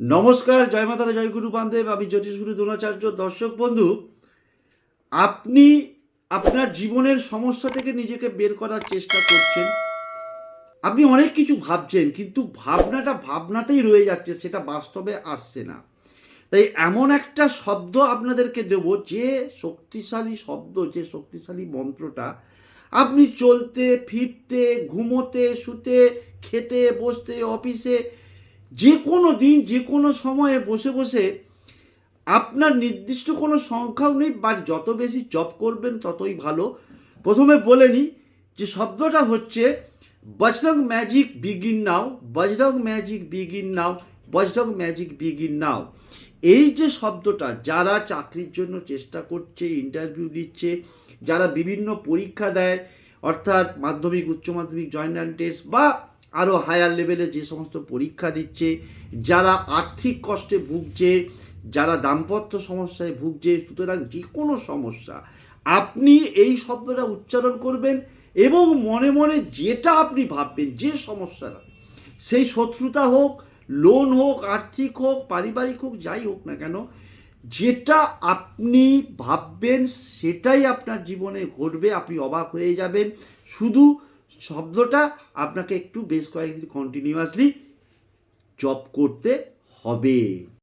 নমস্কার, জয় মাতারা, জয় গুরু বান্ধব আমি জ্যোতিষগুরু দ্রোণাচার্য। দর্শক বন্ধু, আপনি আপনার জীবনের সমস্যা থেকে নিজেকে বের করার চেষ্টা করছেন। আপনি অনেক কিছু ভাবছেন, কিন্তু ভাবনাটা ভাবনাতেই রয়ে যাচ্ছে, সেটা বাস্তবে আসছে না। তাই এমন একটা শব্দ আপনাদেরকে দেব, যে শক্তিশালী শব্দ, যে শক্তিশালী মন্ত্রটা আপনি চলতে, ফিরতে, ঘুমোতে, শুতে, খেতে, বসতে, অফিসে যে কোনো দিন, যে কোনো সময়ে বসে বসে আপনার নির্দিষ্ট কোনো সংখ্যাও নেই বা যত বেশি জব করবেন ততই ভালো। প্রথমে বলে নিই যে শব্দটা হচ্ছে Bajrang magic begin now Bajrang magic begin now Bajrang magic begin now এই যে শব্দটা, যারা চাকরির জন্য চেষ্টা করছে ইন্টারভিউ দিচ্ছে, যারা বিভিন্ন পরীক্ষা দেয়, অর্থাৎ মাধ্যমিক, উচ্চ মাধ্যমিক জয়েন্ট টেস্ট বা আরও হায়ার লেভেলে যে সমস্ত পরীক্ষা দিচ্ছে, যারা আর্থিক কষ্টে ভুগছে, যারা দাম্পত্য সমস্যায় ভুগছে, সুতরাং যে কোনো সমস্যা, আপনি এই শব্দটা উচ্চারণ করবেন এবং মনে মনে যেটা আপনি ভাববেন, যে সমস্যাটা, সেই শত্রুতা হোক লোন হোক, আর্থিক হোক, পারিবারিক হোক, যাই হোক না কেন, যেটা আপনি ভাববেন সেটাই আপনার জীবনে ঘটবে, আপনি অবাক হয়ে যাবেন। শুধু শব্দটা আপনাকে একটু বেশ কয়েকদিন কন্টিনিউয়াসলি জব করতে হবে।